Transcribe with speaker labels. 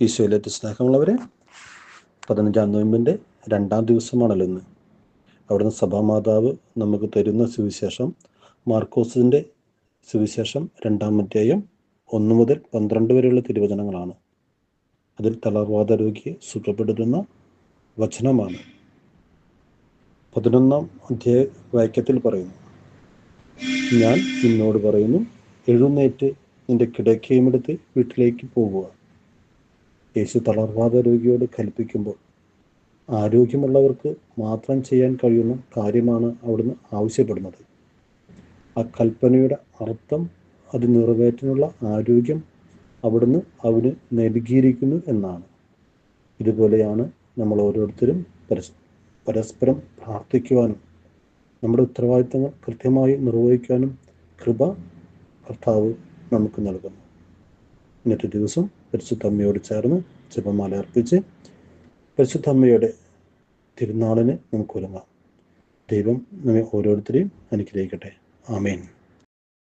Speaker 1: ഈശോയിലേറ്റ് സ്നേഹമുള്ളവരെ പതിനഞ്ചാം നോയമ്പിന്റെ രണ്ടാം ദിവസമാണല്ലോ ഇന്ന്. അവിടുന്ന് സഭാമാതാവ് നമുക്ക് തരുന്ന സുവിശേഷം മാർക്കോസിന്റെ സുവിശേഷം രണ്ടാം അധ്യായം ഒന്ന് മുതൽ പന്ത്രണ്ട് വരെയുള്ള തിരുവചനങ്ങളാണ്. അതിൽ തളർവാദ രോഗിയെ സുഖപ്പെടുത്തുന്ന വചനമാണ്. പതിനൊന്നാം അധ്യായ വാക്യത്തിൽ പറയുന്നു ഞാൻ നിന്നോട് പറയുന്നു എഴുന്നേറ്റ് നിന്റെ കിടക്കയുമെടുത്ത് വീട്ടിലേക്ക് പോകുക യേശു തളർവാദ രോഗിയോട് കൽപ്പിക്കുമ്പോൾ ആരോഗ്യമുള്ളവർക്ക് മാത്രം ചെയ്യാൻ കഴിയുന്ന കാര്യമാണ് അവിടുന്ന് ആവശ്യപ്പെടുന്നത്. ആ കൽപ്പനയുടെ അർത്ഥം അത് നിറവേറ്റാനുള്ള ആരോഗ്യം അവിടുന്ന് അവന് നൽകിയിരിക്കുന്നു എന്നാണ്. ഇതുപോലെയാണ് നമ്മൾ ഓരോരുത്തരും പരസ് പരസ്പരം പ്രാർത്ഥിക്കുവാനും നമ്മുടെ ഉത്തരവാദിത്തങ്ങൾ കൃത്യമായി നിർവഹിക്കാനും കൃപ കർത്താവ് നമുക്ക് നൽകുന്നു. ഇന്നത്തെ ദിവസം പരിശുദ്ധ അമ്മയോട് ചേർന്ന് ജപമാല അർപ്പിച്ച് പരിശുദ്ധ അമ്മയുടെ തിരുനാളിന് നമുക്ക് ഒരുങ്ങാം. ദൈവം നമ്മെ ഓരോരുത്തരെയും അനുഗ്രഹിക്കട്ടെ. ആമേൻ.